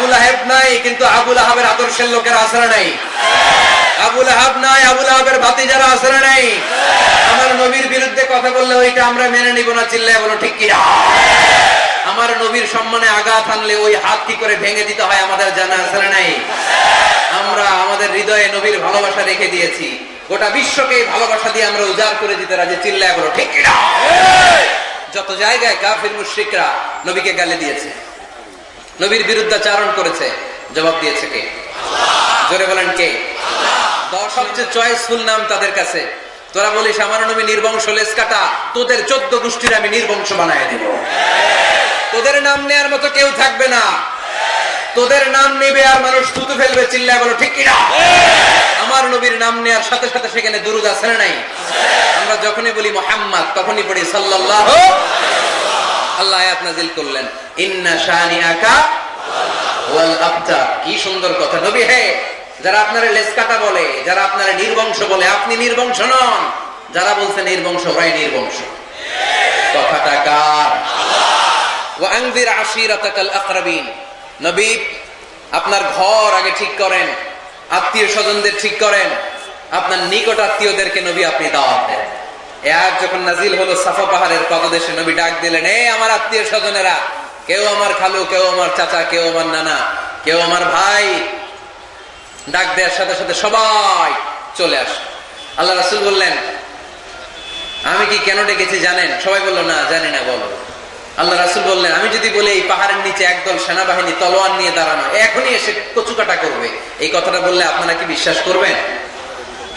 আবুল আহেব নাই, কিন্তু আবুল আহাবের আদর্শের লোকের আসরা নাই? আবুল আহাব নাই, আবুল আহাবের বাতি যারা আসরা নাই? আমার নবীর বিরুদ্ধে কথা বললে ওইটা আমরা মেনে নিব না বলো, ঠিক কিনা? আমার নবীর সম্মানে আঘাত আনলে ওই হাত কি করে ভেঙে দিতে হয় আমাদের জানা আসলে নাই? আমরা আমাদের হৃদয়ে নবীর ভালোবাসা রেখে দিয়েছি। গোটা বিশ্বকে ভালোবাসা দিয়ে আমরা উজাড় করে দিতে রাজি, চিল্লায় বলো, ঠিক যত জায়গায় কাফির মুশরিকরা নবীকে গালে দিয়েছে। নবীর বিরুদ্ধাচারণ করেছে। জবাব দিয়েছে কে? জোরে বলেন কে? আমার তোদের কেউ থাকবে না। তোদের নাম নেবে আর মানুষ ফেলবে আমার নবীর নাম নেয়ার সাথে সাথে সেখানে দুরুদ আছে নাই? আমরা যখনই বলি মোহাম্মদ, তখনই পড়ি সাল্লাল্লাহু আল্লাহ আয়াত নাজিল করলেন, ইন্না শানিআকা ওয়াল আবতার কি সুন্দর কথা। নবী, হে, যারা আপনারা লেস কাটা বলে, যারা আপনারা নির্বংশ বলে, আপনি নির্বংশ নন। যারা বলছে নির্বংশ, ওরাই নির্বংশ। কথাটা কার? ওয়াংজির আশিরাতাকাল আকরাবিন। নবী, আপনার ঘর আগে ঠিক করেন, আত্মীয় স্বজনদের ঠিক করেন, আপনার নিকট আত্মীয়দেরকে নবী আপনি দাওয়াত দেন। এ আয়াত যখন নাজিল হলো সাফা পাহাড়ের পদদেশে নবী ডাক দিলেন, এ আমার আত্মীয় স্বজনেরা, কেউ আমার খালু, কেউ আমার চাচা, কেউ আমার নানা, কেউ আমার ভাই। ডাক দেওয়ার সাথে সাথে সবাই চলে আস। আল্লাহ রাসুল বললেন, আমি কি কেন ডেকেছি জানেন? সবাই বলল, না, জানি না, বলো। আল্লাহ রাসুল বললেন, আমি যদি বলি এই পাহাড়ের নিচে একদল সেনাবাহিনী তলোয়ার নিয়ে দাঁড়ানো, এখনই এসে কচুকাটা করবে। এই কথাটা বললে আপনারা কি বিশ্বাস করবেন?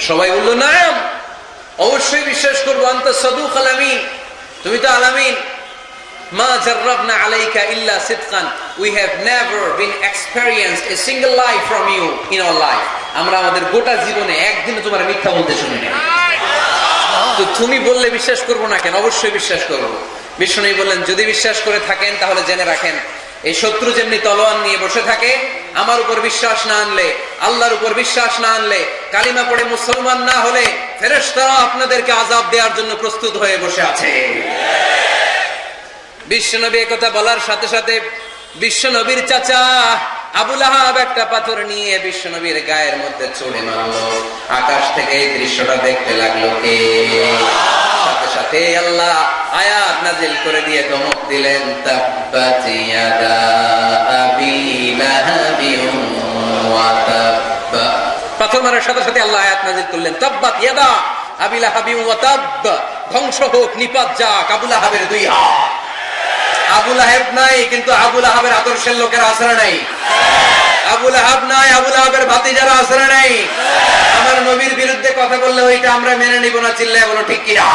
সবাই বলল, না অবশ্যই বিশ্বাস করব, আন্ত আলামিন তুমি তো আলামিন মা আলাইকা ইল্লা সিদকান। We have never been experienced a single life from you in life আমরা আমাদের গোটা জীবনে একদিনও তোমার মিথ্যা বলতে শুনি না তো তুমি বললে বিশ্বাস করব না কেন? অবশ্যই বিশ্বাস করব। বিষ্ণু বললেন, যদি বিশ্বাস করে থাকেন, তাহলে জেনে রাখেন, এই শত্রু যেমনি তলোয়ার নিয়ে বসে থাকে, আমার উপর বিশ্বাস না আনলে, আল্লাহর উপর বিশ্বাস না আনলে, কালিমা পড়ে মুসলমান না হলে ফেরেশতারা আপনাদেরকে আজাব দেওয়ার জন্য প্রস্তুত হয়ে বসে আছে। বিশ্বনবী কথা বলার সাথে সাথে বিশ্বনবীর চাচা আবুল আহাব একটা পাথর নিয়ে বিশ্বনবীর গায়ের মধ্যে চড়ে মারলো। আকাশ থেকে এই দৃশ্যটা দেখতে লাগল কে? সাথে সাথে আল্লাহ আয়াত নাজিল করে দিয়ে ধমক দিলেন, তাব্বাত ইয়াদা আবি ওয়া তাব্বা পাথর মারার সাথে সাথে আল্লাহ আয়াত নাজিল করলেন, তাব্বাত ইয়াদা আবি লাহাবিন ওয়া তাব্বা ধ্বংস হোক, নিপাত যাক আবুল আহাবের দুই হাত। আবুল আহেব নাই, কিন্তু আবুল আহাবের আদর্শের লোকের আসরা নাই? আবুল আহাব নাই আবুল আহাবের ভাতি যারা আসরা নাই? আমার নবীর বিরুদ্ধে কথা বললে ওইটা আমরা মেনে নিব না, চিল্লায় বলো ঠিক কিনা?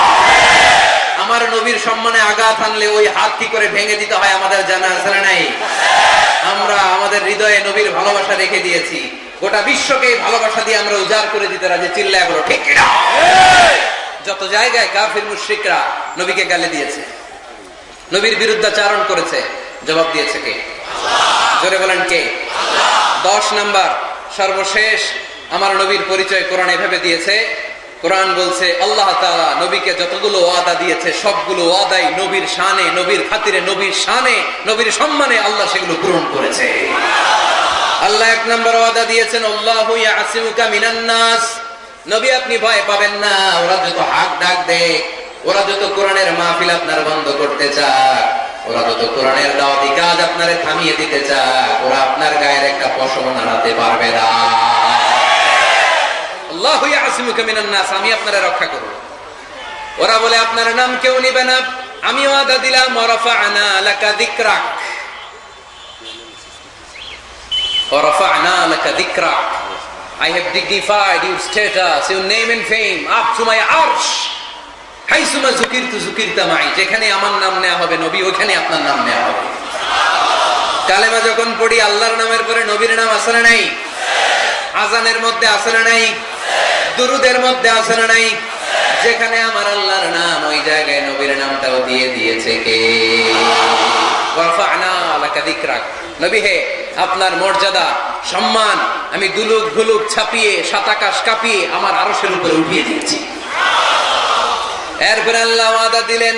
আমার নবীর সম্মানে আঘাত আনলে ওই হাত কি করে ভেঙে দিতে হয় আমাদের জানা আসরা নাই? আমরা আমাদের হৃদয়ে নবীর ভালোবাসা রেখে দিয়েছি। গোটা বিশ্বকে ভালোবাসা দিয়ে আমরা উজাড় করে দিতে রাজি, চিল্লায় বলো, ঠিক যত জায়গায় কাফির মুশরিকরা নবীকে গালে দিয়েছে, নবীর বিরুদ্ধাচারণ করেছে, জবাব দিয়েছে কে? জোরে বলেন কে? দশ নাম্বার, সর্বশেষ আমার নবীর পরিচয় কোরআন এভাবে দিয়েছে, কোরআন বলছে, আল্লাহ তালা নবীকে যতগুলো ওয়াদা দিয়েছে, সবগুলো ওয়াদাই নবীর শানে, নবীর খাতিরে, নবীর শানে, নবীর সম্মানে আল্লাহ সেগুলো পূরণ করেছে। আল্লাহ এক নম্বর ওয়াদা দিয়েছেন, আল্লাহু ইয়াসিমুকা মিনান নাস। নবী, আপনি ভয় পাবেন না, ওরা যত হাক ডাক দেয় ওরা যত কোরআনের মাহফিল আপনার বন্ধ করতে চায় ওরা যত কোরআনের দাওয়াতি কাজ আপনারে থামিয়ে দিতে চায় ওরা আপনার গায়ের একটা পশম নাড়াতে পারবে না। আল্লাহু ইয়াসিমুকা মিনান নাস, আমি আপনারে রক্ষা করব। ওরা বলে, আপনার নাম কেউ নিবে না। আমি ওয়াদা দিলাম ওয়ারাফা'না লাকা যিকরাক ওয়ারাফা'না লাকা যিকরাক I have dignified your status, your name and fame up to my arsh. হাইসুমা জুকিরতু জুকিরতা মাই যেখানে আমার নাম নেওয়া হবে নবী ওখানে আপনার নাম নেওয়া হবে। কালেমা যখন পড়ি আল্লাহর নামের পরে নবীর নাম আসলে নাই? আজানের মধ্যে আসলে নাই? দুরুদের মধ্যে আসলে নাই? যেখানে আমার আল্লাহর নাম ওই জায়গায় নবীর নামটাও দিয়ে দিয়েছে কে ওয়ারফা'না লাকা যিকরাক নবী হে আপনার মর্যাদা সম্মান আমি দুলুক ভুলুক ছাপিয়ে সাতাকাশ কাঁপিয়ে আমার আরশের উপরে উঠিয়ে দিয়েছি এরপরে আল্লাহ ওয়াদা দিলেন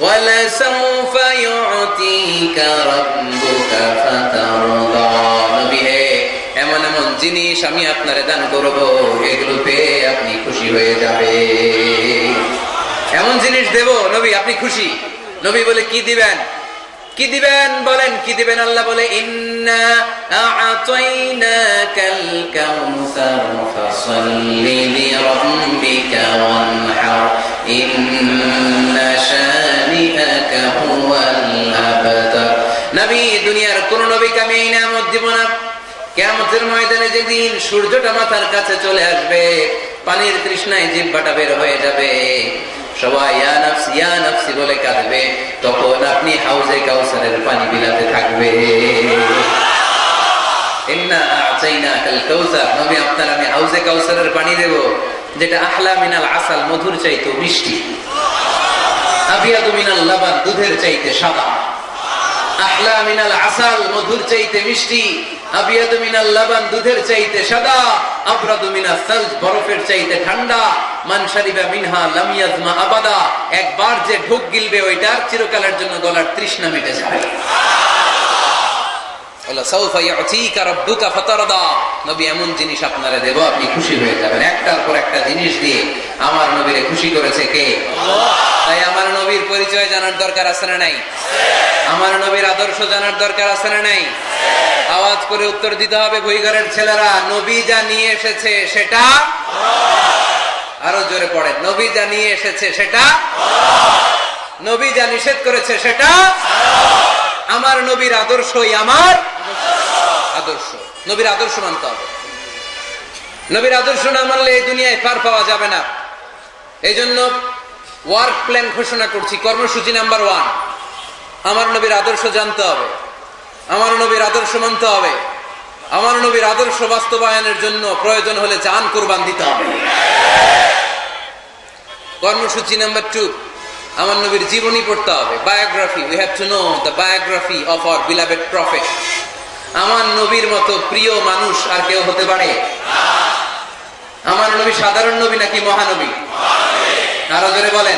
وَلَسَوْفَ يُعْتِيكَ رَبُّكَ فَتَرْضَى জিনিস আমি আপনারে দান করব, এগুলো পেয়ে আপনি খুশি হয়ে যাবে এমন জিনিস দেব, নবী, আপনি খুশি? নবী বলে, কি দিবেন? কি দিবেন? বলেন, কি দিবেন? আল্লাহ বলে নবী, দুনিয়ার কোন নবীকে আমি এই নামত দিব না। কেয়ামতের ময়দানে যেদিন সূর্যটা মাথার কাছে চলে আসবে, পানির তৃষ্ণায় জিব্বাটা বের হয়ে যাবে। সবাই বলে কাঁদবে। তখন আপনি হাউজে কাউসারের পানি বিলাতে থাকবে। যেটা মিনাল আসাল, মধুর চাইতে মিষ্টি। আবিয়াদু মিনাল লাবান, দুধের চাইতে সাদা। আহলা মিনাল আসাল, মধুর চাইতে মিষ্টি মিনাল দুধের চাইতে সাদা, আবরাদু মিনাস সালজ, বরফের চাইতে ঠান্ডা, মান মিনহা আবাদা। একবার যে ঢোক গিলবে ওইটার চিরকালের জন্য গলার তৃষ্ণা মিটে যাবে। আল্লাহ নবী এমন জিনিস আপনারে দেব, আপনি খুশি হয়ে যাবেন। একটার পর একটা জিনিস দিয়ে আমার নবীরে খুশি করেছে কে? নবীর পরিচয় জানার দরকার আছে না নাই? আমার নবীর আদর্শ জানার দরকার আছে না নাই? আওয়াজ করে উত্তর দিতে হবে ভুইঘরের ছেলেরা, নবী যা নিয়ে এসেছে সেটা আরও জোরে পড়ে নবী যা নিয়ে এসেছে সেটা নবী যা নিষেধ করেছে সেটা আমার নবীর আদর্শই আমার আদর্শ। নবীর আদর্শ মানতে হবে। নবীর আদর্শ না মানলে এই দুনিয়ায় পার পাওয়া যাবে না। এই জন্য ওয়ার্ক প্ল্যান ঘোষণা করছি, কর্মসূচি নাম্বার ওয়ান। আমার নবীর আদর্শ জানতে হবে। আমার নবীর আদর্শ মানতে হবে। আমার নবীর আদর্শ বাস্তবায়নের জন্য প্রয়োজন হলে জান কোরবান দিতে হবে। কর্মসূচি নাম্বার টু, আমার নবীর জীবনী পড়তে হবে। Biography we have to know the biography of our beloved prophet আমার নবীর মতো প্রিয় মানুষ আর কেউ হতে পারে? আমার নবী সাধারণ নবী নাকি মহানবী? আরও জোরে বলেন।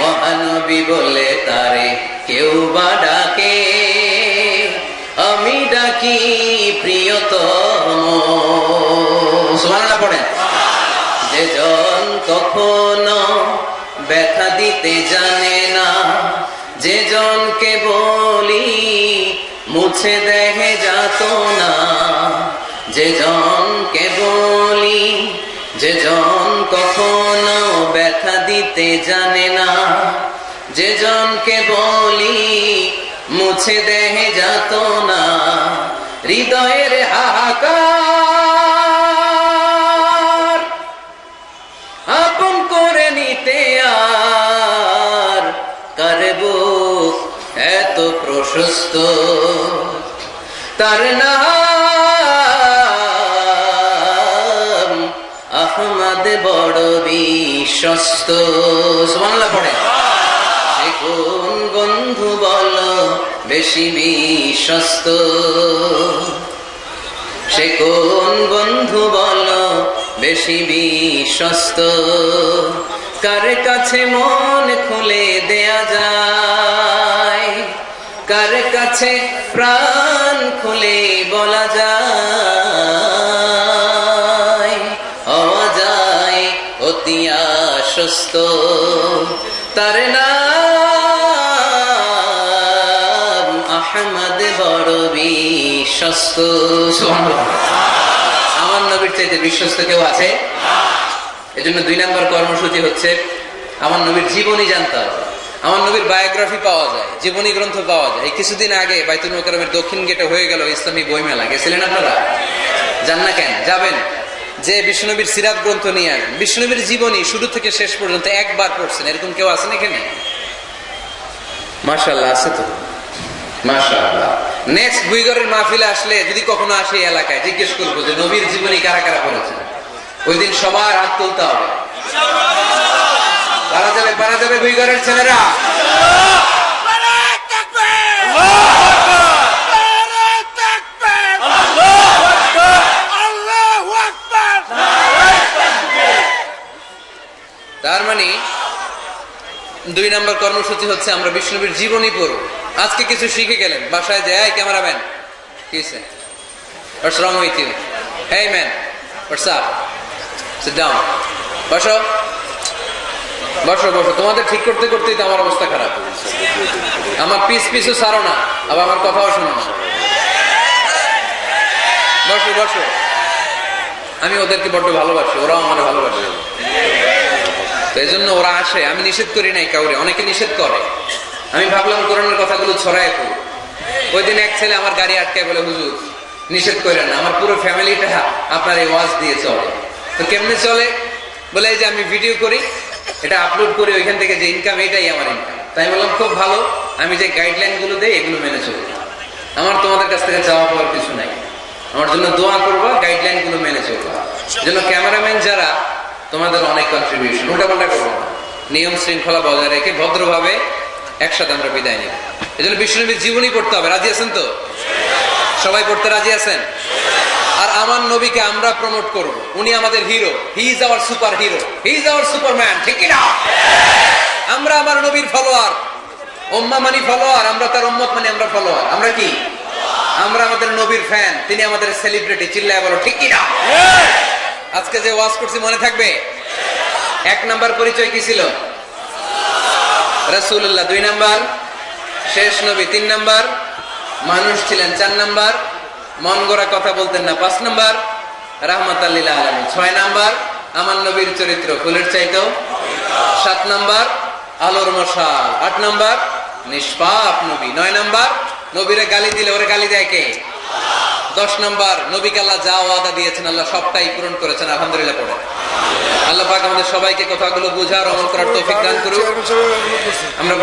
মহানবী বলে তারে কেউ বা ডাকে। আমি ডাকি প্রিয়তম। সুবহানাল্লাহ পড়েন। যে জন কখনো ব্যথা দিতে জানে না যে জনকে বলি মুছে দেখে যাত না যে জনকে বলি ব্যথা দিতে জানে না। যে জনকে বলি মুছে দেহে যাত না। হৃদয়ের হাহাকার আপন করে নিতে আর কারব এত প্রশস্ত। তার নাম আহমদ বড় বিশ্বস্ত। সুবহানাল্লাহ, পড়ে। সে কোন বন্ধু বল বেশি বিশ্বস্ত। সে কোন বন্ধু বল বেশি বিশ্বস্ত। কার কাছে মন খুলে দেয়া যায়? কার কাছে প্রাণ খুলে বলা যায়? আশ্বস্ত। তার নাম আহমদ বড় বিশ্বস্ত। আমার নবীর চাইতে বিশ্বস্ত কেউ আছে? এজন্য দুই নম্বর কর্মসূচি হচ্ছে আমার নবীর জীবনী জানতে হবে। আমার নবীর বায়োগ্রাফি পাওয়া যায় জীবনী গ্রন্থ পাওয়া যায়। কিছুদিন আগে বাইতুল মোকারমের দক্ষিণ গেটে হয়ে গেল ইসলামী বইমেলা। গেছিলেন আপনারা? যান না কেন? যাবেন? যে বিষ্ণুনবীর সিরাত গ্রন্থ নিয়ে আসবেন বিষ্ণুনবীর জীবনী শুরু থেকে শেষ পর্যন্ত একবার পড়ছেন। এরকম কেউ আছেন এখানে? মার্শাল্লাহ আছে তো। এলাকায়, জিজ্ঞেস করব যে জীবনী কারা কারা সবার হবে। যাবে ছেলেরা তার মানে দুই নম্বর কর্মসূচি হচ্ছে আমরা বিষ্ণুবীর জীবনী পড়ব। আজকে কিছু শিখে গেলেন। বাসায় যায় ক্যামেরাম্যান। কি? Hey man, what's up? Sit down. বসো। বসো বসো। তোমাদের ঠিক করতে করতেই তো আমার অবস্থা খারাপ। আমার পিস পিসও ছাড়ো না আবার আমার কথাও শোনো না। বসো বসো। আমি ওদেরকে বড্ড ভালোবাসি ওরাও আমার ভালোবাসে। তো এই জন্য ওরা আসে। আমি নিষেধ করি নাই কাউরে, অনেকে নিষেধ করে। আমি ভাবলাম কোরআনের কথাগুলো ছড়ায় পড়ি ওই দিন এক ছেলে আমার গাড়ি আটকায় বলে, হুজুর, নিষেধ করেন না, আমার পুরো ফ্যামিলিটা আপনার এই ওয়াজ দিয়ে চলে। তো কেমনে চলে? বলে যে আমি ভিডিও করি, এটা আপলোড করি, ওইখান থেকে যে ইনকাম এটাই আমার ইনকাম তাই বললাম, খুব ভালো, আমি যে গাইডলাইনগুলো দেই, এগুলো মেনে চলবো আমার তোমাদের কাছ থেকে চাওয়া পাওয়ার কিছু নাই। আমার জন্য দোয়া করবা গাইডলাইনগুলো মেনে চলবা। যেন ক্যামেরাম্যান যারা তোমাদের অনেক কন্ট্রিবিউশন উল্টা পাল্টা করব না। নিয়ম শৃঙ্খলা বজায় রেখে ভদ্রভাবে একসাথে আমরা বিদায় নিব। এই জন্য বিষ্ণুনবীর জীবনী পড়তে হবে। রাজি আছেন তো? সবাই পড়তে রাজি আছেন? আর আমার নবীকে আমরা প্রমোট করব। উনি আমাদের hero he is our super hero he is our Superman ঠিক না আমরা আমার নবীর ফলোয়ার উম্মা মানি ফলোয়ার আমরা তার উম্মত মানে আমরা ফলোয়ার আমরা কি? আমরা আমাদের নবীর ফ্যান তিনি আমাদের সেলিব্রিটি চিল্লায় বলো, ঠিক না আজকে যে ওয়াজ করছি মনে থাকবে? এক নাম্বার পরিচয় কি ছিল? রাসূলুল্লাহ, দুই নাম্বার। শেষ নবী, তিন নাম্বার। মানুষ ছিলেন চার নাম্বার। মন গড়া কথা বলতেন না, পাঁচ নাম্বার। রাহমাত আল্লিল আলমী ছয় নাম্বার। আমার নবীর চরিত্র ফুলের চাইতেও সাত নাম্বার। আলোর মশাল, আট নাম্বার। নিষ্পাপ নবী, নয় নাম্বার। নবীরে গালি দিলে ওরে গালি দেয় কে? দশ নম্বর, নবীকে আল্লাহ যা ওয়াদা দিয়েছেন, আল্লাহ সবটাই পূরণ করেছেন, আলহামদুলিল্লাহ পড়ে। আল্লাহ পাক আমাদের সবাইকে কথাগুলো বুঝার অমল করার তৌফিক দান করুক। আমরা